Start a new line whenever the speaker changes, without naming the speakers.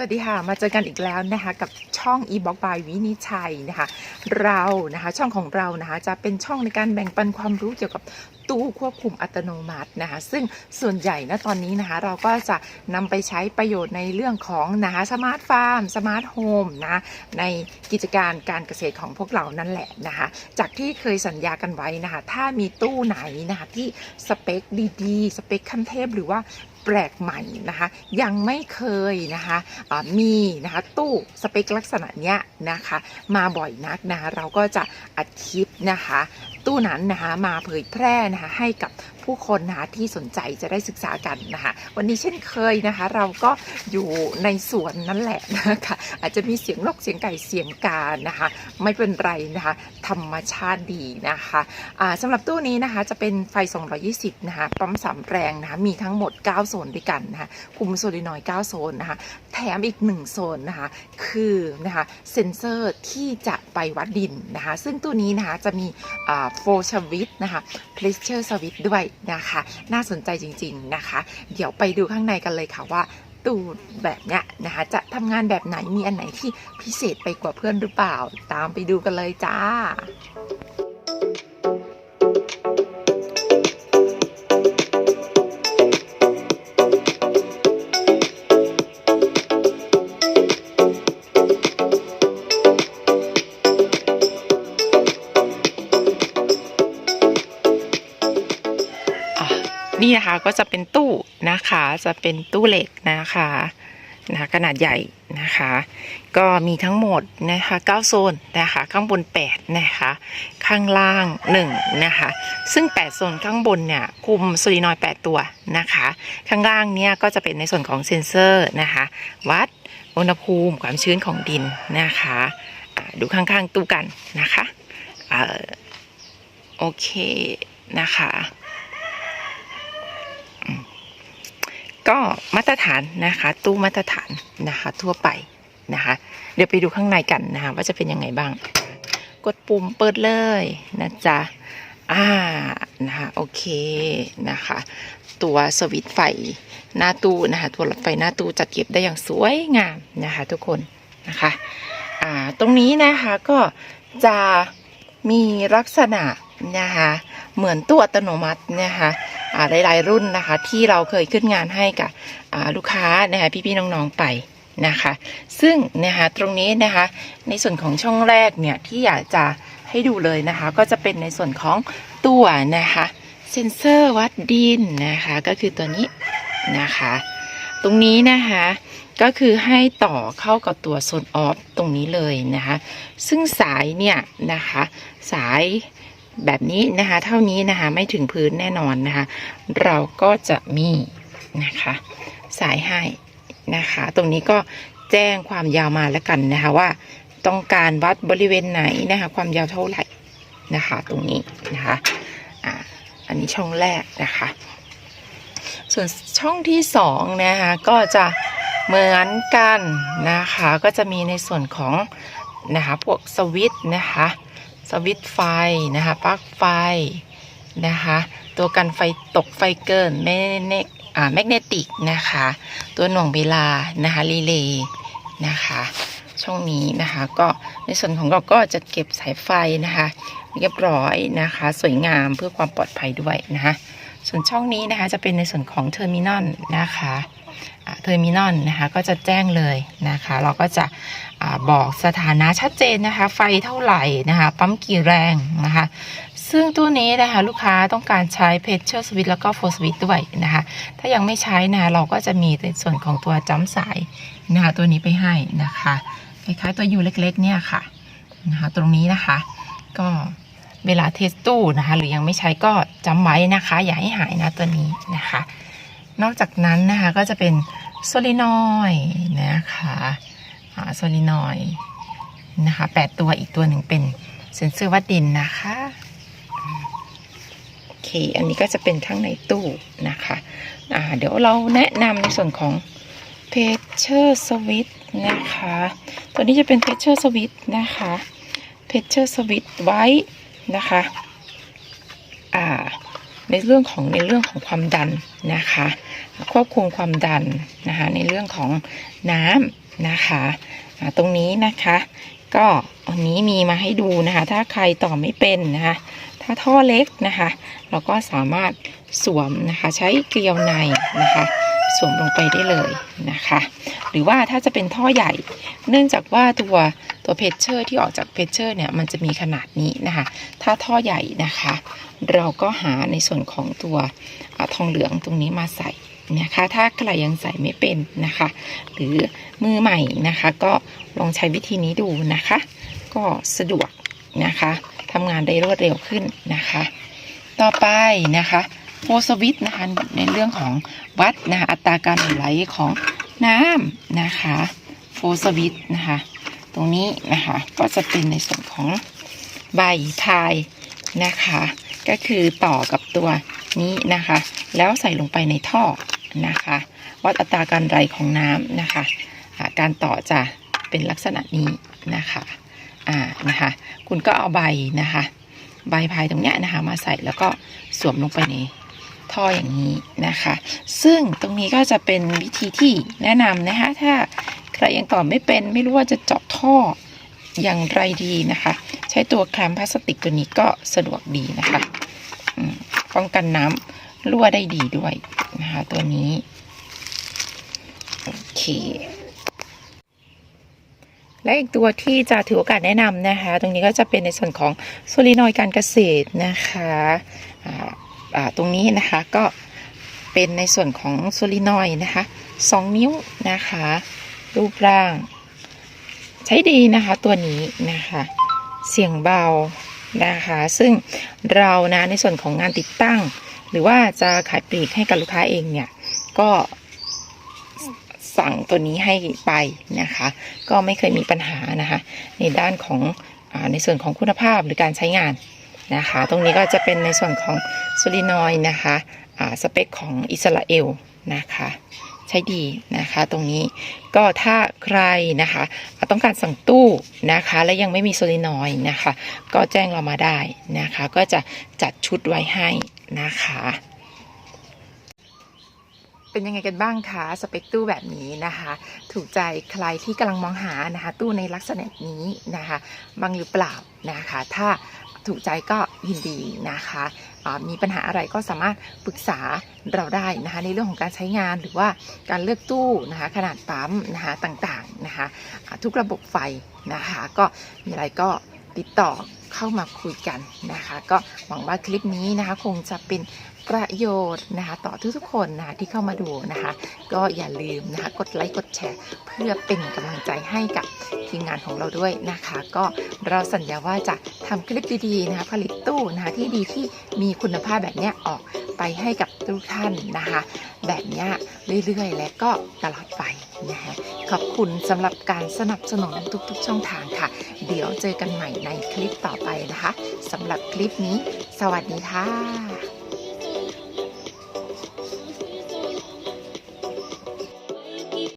วัสดีค่ะ มาเจอกันอีกแล้วนะคะกับช่อง e b o x by วินิจฉัยนะคะ เรานะคะช่องของเรานะคะจะเป็นช่องในการแบ่งปันความรู้เกี่ยวกับตู้ควบคุมอัตโนมัตินะคะ ซึ่งส่วนใหญ่นะตอนนี้นะคะ เราก็จะนำไปใช้ประโยชน์ในเรื่องของนะคะสมาร์ทฟาร์มสมาร์ทโฮมนะในกิจการการเกษตรของพวกเรานั่นแหละนะคะ จากที่เคยสัญญากันไว้นะคะ ถ้ามีตู้ไหนนะคะที่สเปคดีๆ สเปคขั้นเทพหรือว่า แปลกใหม่นะคะ ยังไม่เคยนะคะมีนะคะตู้สเปคลักษณะเนี้ยนะคะมาบ่อยนักนะคะเราก็จะอัดคลิปนะคะ ตู้นั้นนะคะมาเผยแพร่นะคะให้กับ ผู้คนนะคะที่สนใจจะได้ศึกษากันนะคะวันนี้เช่นเคยนะคะ เราก็อยู่ในสวนนั่นแหละนะคะอาจจะมีเสียงนกเสียงไก่เสียงกานะคะ ไม่เป็นไรนะคะธรรมชาติดีนะคะอ่าสำหรับตู้นี้นะคะจะเป็นไฟ 220 นะคะปั๊มสามแรงนะคะมีทั้งหมด 9 โซนด้วยกันนะคะคุมโซลินอย9โซนนะคะแถมอีก 1 โซนนะคะคือนะคะเซ็นเซอร์ที่จะไปวัดดินนะคะซึ่งตู้นี้นะคะจะมีโฟชวิตนะคะเพลสเชอร์สวิตด้วยนะคะ น่าสนใจจริงๆนะคะ เดี๋ยวไปดูข้างในกันเลยค่ะว่าตู้แบบเนี้ยนะคะจะทำงานแบบไหนมีอันไหนที่พิเศษไปกว่าเพื่อนหรือเปล่า ตามไปดูกันเลยจ้า นี่นะคะก็จะเป็นตู้นะคะ จะเป็นตู้เหล็กนะคะนะคะขนาดใหญ่นะคะ ก็มีทั้งหมดนะคะ9โซนนะคะข้างบน 8 นะคะ ข้างล่าง 1 นะคะ ซึ่ง 8 โซนข้างบนเนี่ยคุมโซลินอยด์8ตัวนะคะ ข้างล่างเนี่ยก็จะเป็นในส่วนของเซ็นเซอร์นะคะ วัดอุณหภูมิความชื้นของดินนะคะดูข้างๆตู้กันนะคะโอเคนะคะ ก็ มาตรฐานนะคะ ตู้มาตรฐานนะคะ ทั่วไปนะคะ เดี๋ยวไปดูข้างในกันนะคะว่าจะเป็นยังไงบ้าง กดปุ่มเปิดเลยนะจ๊ะอ่านะคะโอเคนะคะ ตัวสวิตช์ไฟหน้าตู้นะคะ ตัวหลอดไฟหน้าตู้จัดเก็บได้อย่างสวยงามนะคะ ทุกคนนะคะอ่าตรงนี้นะคะก็จะมีลักษณะ นะคะเหมือนตู้อัตโนมัตินะคะหลายๆรุ่นนะคะ ที่เราเคยขึ้นงานให้กับลูกค้านะคะพี่ๆน้องๆไปนะคะ ซึ่งนะคะตรงนี้นะคะ ในส่วนของช่องแรกเนี่ยที่อยากจะให้ดูเลยนะคะ ก็จะเป็นในส่วนของตัวนะคะเซนเซอร์วัดดินนะคะ ก็คือตัวนี้นะคะ ตรงนี้นะคะก็คือให้ต่อเข้ากับตัวโซนออฟตรงนี้เลยนะคะ ซึ่งสายเนี่ยนะคะ สาย แบบนี้นะคะ เท่านี้นะคะไม่ถึงพื้นแน่นอนนะคะ เราก็จะมีนะคะ สายให้นะคะ ตรงนี้ก็แจ้งความยาวมาแล้วกันนะคะว่า ต้องการวัดบริเวณไหนนะคะ ความยาวเท่าไหร่นะคะ ตรงนี้นะคะอ่าอันนี้ช่องแรกนะคะ ส่วนช่องที่สองนะคะก็จะเหมือนกันนะคะ ก็จะมีในส่วนของนะคะพวกสวิตนะคะ สวิตไฟนะคะปลั๊กไฟนะคะตัวกันไฟตกไฟเกินแมเนอ่าแมกเนติกนะคะ ตัวหน่วงเวลานะคะรีเลย์นะคะช่องนี้นะคะก็ในส่วนของเราก็จะเก็บสายไฟนะคะเรียบร้อยนะคะ สวยงามเพื่อความปลอดภัยด้วยนะคะส่วนช่องนี้นะคะจะเป็นในส่วนของเทอร์มินอลนะคะ เทอร์มินอลนะคะก็จะแจ้งเลยนะคะ เราก็จะอบอกสถานะชัดเจนนะคะ ไฟเท่าไหร่นะคะ ปั๊มกี่แรงนะคะ ซึ่งตัวนี้นะคะลูกค้าต้องการใช้เพชเชอร์สวิตแล้วก็โฟสวิตด้วยนะคะ ถ้ายังไม่ใช้นะคะเราก็จะมีในส่วนของตัวจัมสายนะคะตัวนี้ไปให้นะคะคล้ายๆตัวยูเล็กๆเนี่ยค่ะนะคะตรงนี้นะคะก็เวลาเทสตู้นะคะ หรือยังไม่ใช้ก็จำไว้นะคะ อย่าให้หายนะตัวนี้นะคะ นอกจากนั้นนะคะก็จะเป็น โซลินอยด์นะคะโซลินอยด์นะคะแปดตัวอีกตัวหนึ่งเป็นเซนเซอร์วัดดินนะคะโอเค อันนี้ก็จะเป็นข้างในตู้นะคะอ่าเดี๋ยวเราแนะนำในส่วนของเพเชอร์สวิตนะคะ ตัวนี้จะเป็นเพเชอร์สวิตนะคะเพเชอร์สวิตไว้นะคะในเรื่องของในเรื่องของความดันนะคะ ควบคุมความดันนะคะในเรื่องของน้ำนะคะตรงนี้นะคะก็อันนี้มีมาให้ดูนะคะ ถ้าใครต่อไม่เป็นนะคะถ้าท่อเล็กนะคะ เราก็สามารถสวมนะคะใช้เกลียวในนะคะสวมลงไปได้เลยนะคะ หรือว่าถ้าจะเป็นท่อใหญ่ เนื่องจากว่าตัวตัวเพชเชอร์ที่ออกจากเพชเชอร์เนี่ยมันจะมีขนาดนี้นะคะ ถ้าท่อใหญ่นะคะ เราก็หาในส่วนของตัวอทองเหลืองตรงนี้มาใส่ นะคะ ถ้าใครยังใส่ไม่เป็นนะคะ หรือมือใหม่นะคะ ก็ลองใช้วิธีนี้ดูนะคะ ก็สะดวกนะคะทำงานได้รวดเร็วขึ้นนะคะ ต่อไปนะคะโฟสวิตนะคะในเรื่องของวัดนะคะอัตราการไหลของน้ำนะคะโฟสวิตนะคะตรงนี้นะคะก็จะเป็นในส่วนของใบพายนะคะ ก็คือต่อกับตัวนี้นะคะ แล้วใส่ลงไปในท่อ นะคะ วัดอัตราการไหลของน้ำนะคะอ่าการต่อจะเป็นลักษณะนี้นะคะอ่านะคะ คุณก็เอาใบนะคะ ใบพายตรงเนี้ยนะคะมาใส่แล้วก็สวมลงไปในท่ออย่างนี้นะคะ ซึ่งตรงนี้ก็จะเป็นวิธีที่แนะนำนะคะ ถ้าใครยังต่อไม่เป็นไม่รู้ว่าจะเจาะท่ออย่างไรดีนะคะ ใช้ตัวแคลมพลาสติกตัวนี้ก็สะดวกดีนะคะป้องกันน้ำ รั่วได้ดีด้วยนะคะตัวนี้โอเคและอีกตัวที่จะถือโอกาสแนะนำนะคะ ตรงนี้ก็จะเป็นในส่วนของโซลินอยด์การเกษตรนะคะอ่าอ่าตรงนี้นะคะก็เป็นในส่วนของโซลินอยด์นะคะสองนิ้วนะคะ รูปร่าง ใช้ดีนะคะตัวนี้นะคะ เสียงเบานะคะ ซึ่งเรานะในส่วนของงานติดตั้ง หรือว่าจะขายปลีกให้กับลูกค้าเองเนี่ย ก็สั่งตัวนี้ให้ไปนะคะ ก็ไม่เคยมีปัญหานะคะ ในด้านของอในส่วนของคุณภาพหรือการใช้งานนะคะ ตรงนี้ก็จะเป็นในส่วนของโซลินอยนะคะสเปคของอิสราเอลนะคะใช้ดีนะคะตรงนี้ก็ถ้าใครนะคะต้องการสั่งตู้นะคะ และยังไม่มีโซลินอยนะคะ ก็แจ้งเรามาได้นะคะ ก็จะจัดชุดไว้ให้ นะคะ เป็นยังไงกันบ้างคะสเปคตู้แบบนี้นะคะ ถูกใจใครที่กำลังมองหานะคะ ตู้ในลักษณะนี้นะคะบ้างหรือเปล่านะคะ ถ้าถูกใจก็ยินดีนะคะมีปัญหาอะไรก็สามารถปรึกษาเราได้นะคะในเรื่องของการใช้งานหรือว่าการเลือกตู้นะคะขนาดปั๊มนะคะต่างๆนะคะทุกระบบไฟนะคะก็มีอะไรก็ ติดต่อเข้ามาคุยกันนะคะ ก็หวังว่าคลิปนี้นะคะ คงจะเป็นประโยชน์นะคะ ต่อทุกๆคนนะคะที่เข้ามาดูนะคะ ก็อย่าลืมนะคะ กดไลค์กดแชร์ เพื่อเป็นกำลังใจให้กับทีมงานของเราด้วยนะคะ ก็เราสัญญาว่าจะทำคลิปดีๆนะคะผลิตตู้นะคะที่ดีที่มีคุณภาพแบบนี้ออกไปให้กับทุกท่านนะคะ แบบนี้เรื่อยๆ และก็ตลอดไปนะคะ ขอบคุณสำหรับการสนับสนุนทุกๆ ช่องทางค่ะ เดี๋ยวเจอกันใหม่ในคลิปต่อไปนะคะสำหรับคลิปนี้ สวัสดีค่ะ